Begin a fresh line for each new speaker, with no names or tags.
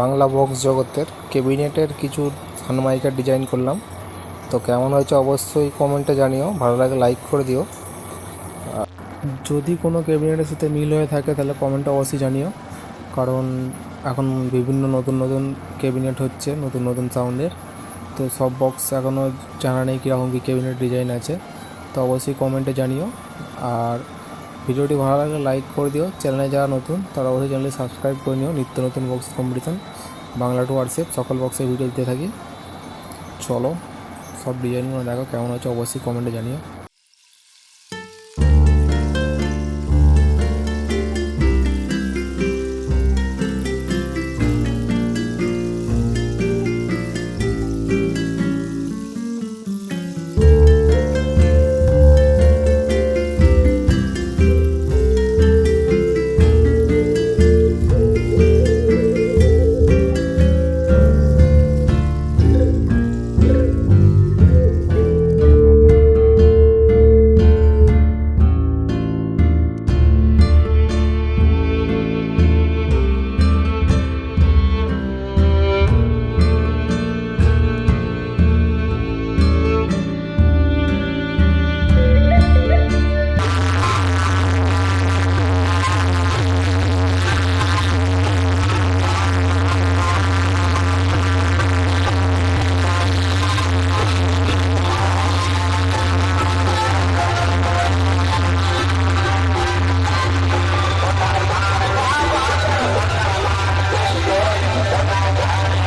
Bangla box জগতের কেবিনেটের কিছু সানমাইকার design করলাম। তো কেমন হয়েছে অবশ্যই কমেন্টে জানিও, ভালো লাগে লাইক করে দিও। যদি কোনো কেবিনেটের সাথে মিল হয়ে থাকে তাহলে কমেন্টে অবশ্যই জানিও। কারণ এখন বিভিন্ন নতুন নতুন কেবিনেট হচ্ছে, নতুন নতুন সাউন্ডের তো সব বক্স এখনও জানা নেই কীরকম কী কেবিনেট ডিজাইন আছে। তো অবশ্যই কমেন্টে জানিও। আর ভিডিওটি ভালো লাগলে লাইক করে দিও। চ্যানেলে যারা নতুন, তারা অবশ্যই চ্যানেলটি সাবস্ক্রাইব করে নিও। নিত্য নতুন box competition Bangla two WhatsApp, সকল বক্সে ভিডিও দিতে থাকি। চলো, সব ডিজাইনগুলো দেখো, কেমন হচ্ছে অবশ্যই কমেন্টে জানিও।